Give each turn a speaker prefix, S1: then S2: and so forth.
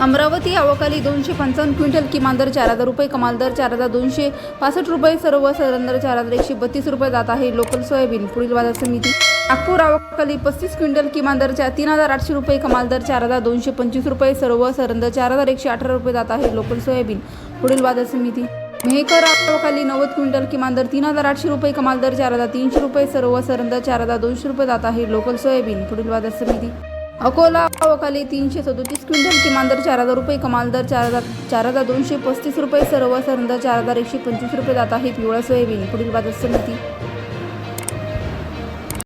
S1: अमरावती अवकाली दोनशे पंचावन्न क्विंटल किमान दर चार हजार रुपये कमाल दर चार हजार दोनशे पासष्ट रुपये सर्व सरंदर चार हजार एकशे बत्तीस रुपये जात आहे. लोकल सोयाबीन पुढील बाजार समिती. नागपूर अवकाली पस्तीस क्विंटल किमान दर चार तीन हजार आठशे रुपये कमाल दर चार हजार दोनशे पंचवीस रुपये सर्व सरंद चार हजार एकशे अठरा रुपये जात आहे. लोकल सोयाबीन पुढील बाजार समिती. मेहकर अवकाली नव्वद क्विंटल किमान दर तीन हजार आठशे रुपये कमाल दर चार हजार तीनशे रुपये सर्व सरंदर चार हजार दोनशे रुपये जात आहे. लोकल सोयाबीन पुढील बाजार समिती. अकोला अवकाली तीनशे सदोतीस क्विंटल किमान दर चार हजार रुपये कमाल दर चार हजार चार हजार दोनशे पस्तीस रुपये सर्व सरंदर चार हजार एकशे पंचवीस रुपये जात आहे पिवळा सोयाबीन पुढील बाजार समिती.